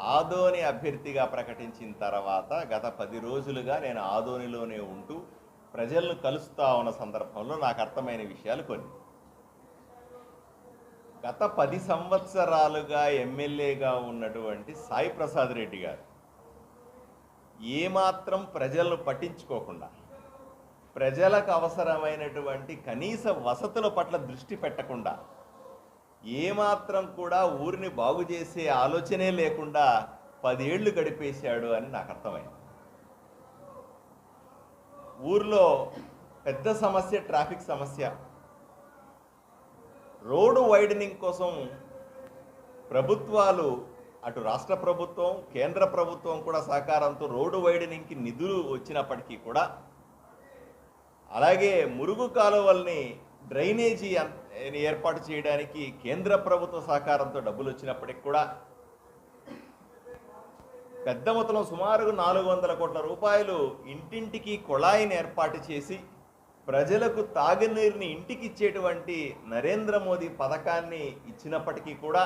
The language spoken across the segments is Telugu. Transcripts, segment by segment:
ఆదోని అభ్యర్థిగా ప్రకటించిన తర్వాత గత పది రోజులుగా నేను ఆదోనిలోనే ఉంటూ ప్రజలను కలుస్తా ఉన్న సందర్భంలో నాకు అర్థమైన విషయాలు కొన్ని. గత పది సంవత్సరాలుగా ఎమ్మెల్యేగా ఉన్నటువంటి సాయి ప్రసాద్ రెడ్డి గారు ఏమాత్రం ప్రజలను పట్టించుకోకుండా ప్రజలకు అవసరమైనటువంటి కనీస వసతుల పట్ల దృష్టి పెట్టకుండా ఏమాత్రం కూడా ఊరిని బాగు చేసే ఆలోచనే లేకుండా పదేళ్ళు గడిపేశాడు అని నాకు అర్థమైంది. ఊర్లో పెద్ద సమస్య ట్రాఫిక్ సమస్య. రోడ్డు వైడనింగ్ కోసం ప్రభుత్వాలు అటు రాష్ట్ర ప్రభుత్వం కేంద్ర ప్రభుత్వం కూడా సహకారంతో రోడ్డు వైడనింగ్కి నిధులు వచ్చినప్పటికీ కూడా అలాగే మురుగు కాలువల్ని డ్రైనేజీ ఏర్పాటు చేయడానికి కేంద్ర ప్రభుత్వ సహకారంతో డబ్బులు వచ్చినప్పటికి కూడా పెద్ద మొత్తంలో సుమారు నాలుగు వందల కోట్ల రూపాయలు ఇంటింటికి కుళాయిని ఏర్పాటు చేసి ప్రజలకు తాగునీరుని ఇంటికి ఇచ్చేటువంటి నరేంద్ర మోదీ పథకాన్ని ఇచ్చినప్పటికీ కూడా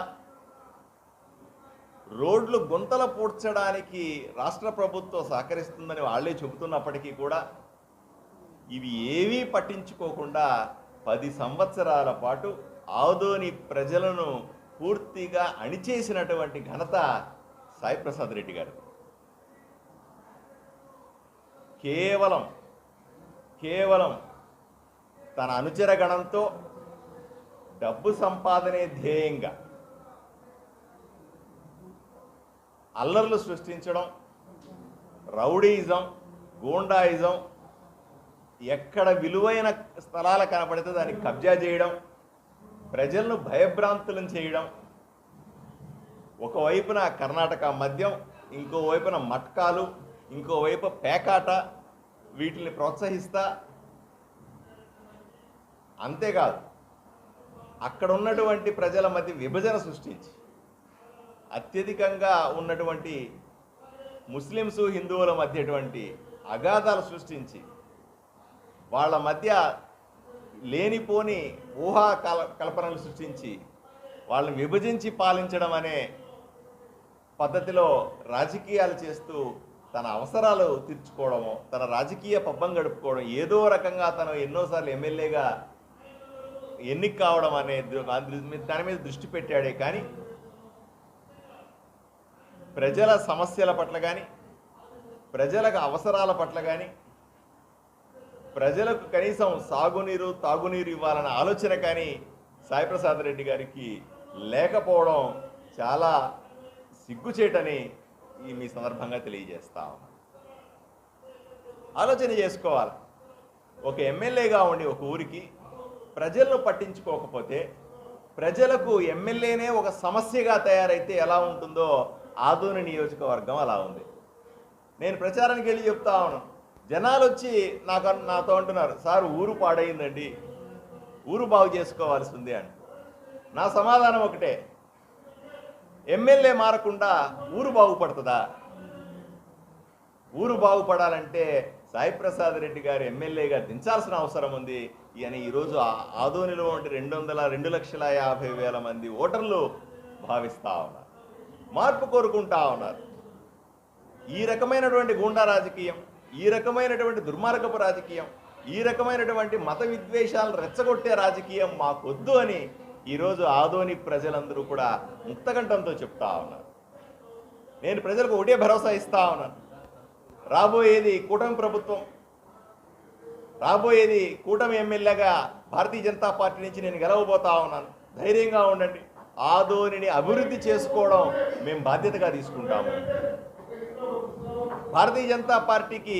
రోడ్లు గుంతలు పూడ్చడానికి రాష్ట్ర ప్రభుత్వం సహకరిస్తుందని వాళ్ళే చెబుతున్నప్పటికీ కూడా ఇవి ఏవీ పట్టించుకోకుండా పది సంవత్సరాల పాటు ఆదోని ప్రజలను పూర్తిగా అణిచేసినటువంటి ఘనత సాయిప్రసాద్ రెడ్డి గారు. కేవలం కేవలం తన అనుచర గణంతో డబ్బు సంపాదనే ధ్యేయంగా అల్లర్లు సృష్టించడం రౌడీయిజం గూండాయిజం ఎక్కడ విలువైన స్థలాలు కనపడితే దాన్ని కబ్జా చేయడం ప్రజలను భయభ్రాంతులను చేయడం. ఒకవైపున కర్ణాటక మద్యం ఇంకోవైపున మట్కాలు ఇంకోవైపు పేకాట వీటిని ప్రోత్సహిస్తా. అంతేకాదు అక్కడ ఉన్నటువంటి ప్రజల మధ్య విభజన సృష్టించి అత్యధికంగా ఉన్నటువంటి ముస్లిమ్స్ హిందువుల మధ్యటువంటి అగాధాలు సృష్టించి వాళ్ళ మధ్య లేనిపోని ఊహా కల కల్పనలు సృష్టించి వాళ్ళని విభజించి పాలించడం అనే పద్ధతిలో రాజకీయాలు చేస్తూ తన అవసరాలు తీర్చుకోవడము తన రాజకీయ పబ్బం గడుపుకోవడం ఏదో రకంగా తను ఎన్నోసార్లు ఎమ్మెల్యేగా ఎన్నిక కావడం అనే దాని మీద దృష్టి పెట్టాడే కానీ ప్రజల సమస్యల పట్ల కానీ ప్రజలకు అవసరాల పట్ల కానీ ప్రజలకు కనీసం సాగునీరు తాగునీరు ఇవ్వాలన్న ఆలోచన కానీ సాయిప్రసాద్ రెడ్డి గారికి లేకపోవడం చాలా సిగ్గుచేటని ఈ మీ సందర్భంగా తెలియజేస్తాం ఆలోచన చేసుకోవాలి. ఒక ఎమ్మెల్యేగా ఉండి ఒక ఊరికి ప్రజలను పట్టించుకోకపోతే ప్రజలకు ఎమ్మెల్యేనే ఒక సమస్యగా తయారైతే ఎలా ఉంటుందో ఆదోని నియోజకవర్గం అలా ఉంది. నేను ప్రచారానికి వెళ్ళి చెప్తా ఉన్నాను జనాలు వచ్చి నాకు నాతో అంటున్నారు సార్ ఊరు పాడైందండి. ఊరు బాగు చేసుకోవాల్సి ఉంది అని. నా సమాధానం ఒకటే. ఎమ్మెల్యే మారకుండా ఊరు బాగుపడుతుందా? ఊరు బాగుపడాలంటే సాయి ప్రసాద్ రెడ్డి గారు ఎమ్మెల్యేగా దించాల్సిన అవసరం ఉంది. అని ఈరోజు ఆదోనిలో ఉంటే రెండు వందల రెండు లక్షల యాభై వేల మంది ఓటర్లు భావిస్తూ ఉన్నారు. మార్పు కోరుకుంటా ఉన్నారు. ఈ రకమైనటువంటి గూండా రాజకీయం ఈ రకమైనటువంటి దుర్మార్గపు రాజకీయం ఈ రకమైనటువంటి మత విద్వేషాలను రెచ్చగొట్టే రాజకీయం మాకొద్దు అని ఈరోజు ఆదోని ప్రజలందరూ కూడా ముక్తకంఠంతో చెప్తా ఉన్నారు. నేను ప్రజలకు ఒకటే భరోసా ఇస్తా ఉన్నాను. రాబోయేది కూటమి ప్రభుత్వం రాబోయేది కూటమి ఎమ్మెల్యేగా భారతీయ జనతా పార్టీ నుంచి నేను గెలవబోతా ఉన్నాను. ధైర్యంగా ఉండండి. ఆదోనిని అభివృద్ధి చేసుకోవడం మేము బాధ్యతగా తీసుకుంటాము. భారతీయ జనతా పార్టీకి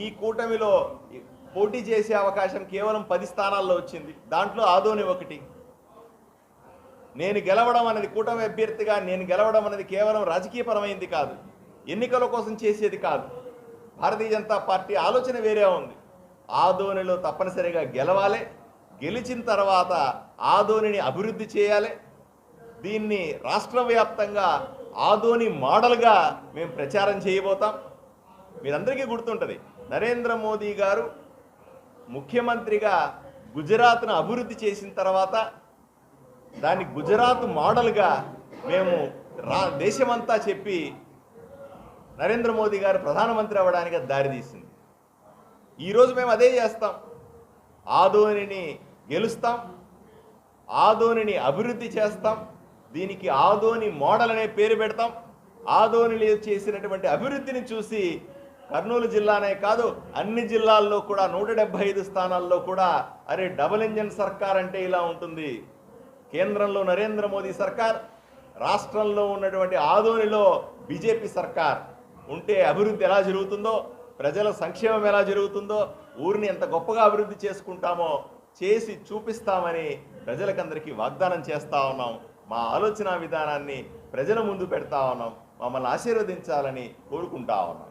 ఈ కూటమిలో పోటీ చేసే అవకాశం కేవలం పది స్థానాల్లో వచ్చింది. దాంట్లో ఆదోని ఒకటి. నేను గెలవడం అనేది కూటమి అభ్యర్థిగా నేను గెలవడం అనేది కేవలం రాజకీయపరమైంది కాదు. ఎన్నికల కోసం చేసేది కాదు. భారతీయ జనతా పార్టీ ఆలోచన వేరే ఉంది. ఆదోనిలో తప్పనిసరిగా గెలవాలి. గెలిచిన తర్వాత ఆదోనిని అభివృద్ధి చేయాలి. దీన్ని రాష్ట్ర వ్యాప్తంగా ఆదోని మోడల్గా మేము ప్రచారం చేయబోతాం. మీరందరికీ గుర్తుంటుంది నరేంద్ర మోదీ గారు ముఖ్యమంత్రిగా గుజరాత్ను అభివృద్ధి చేసిన తర్వాత దాన్ని గుజరాత్ మోడల్గా మేము రా దేశమంతా చెప్పి నరేంద్ర మోదీ గారు ప్రధానమంత్రి అవ్వడానికి దారితీసింది. ఈరోజు మేము అదే చేస్తాం. ఆదోనిని గెలుస్తాం ఆదోనిని అభివృద్ధి చేస్తాం. దీనికి ఆదోని మోడల్ అనే పేరు పెడతాం. ఆదోనిలో చేసినటువంటి అభివృద్ధిని చూసి కర్నూలు జిల్లానే కాదు అన్ని జిల్లాల్లో కూడా నూట డెబ్బై ఐదు స్థానాల్లో కూడా అరే డబుల్ ఇంజన్ సర్కార్ అంటే ఇలా ఉంటుంది. కేంద్రంలో నరేంద్ర మోదీ సర్కార్ రాష్ట్రంలో ఉన్నటువంటి ఆదోనిలో బీజేపీ సర్కార్. ఉంటే అభివృద్ధి ఎలా జరుగుతుందో ప్రజల సంక్షేమం ఎలా జరుగుతుందో ఊరిని ఎంత గొప్పగా అభివృద్ధి చేసుకుంటామో చేసి చూపిస్తామని ప్రజలకందరికీ వాగ్దానం చేస్తా ఉన్నాం. మా ఆలోచన విధానాన్ని ప్రజల ముందు పెడతా ఉన్నాం. మమ్మల్ని ఆశీర్వదించాలని కోరుకుంటా ఉన్నాం.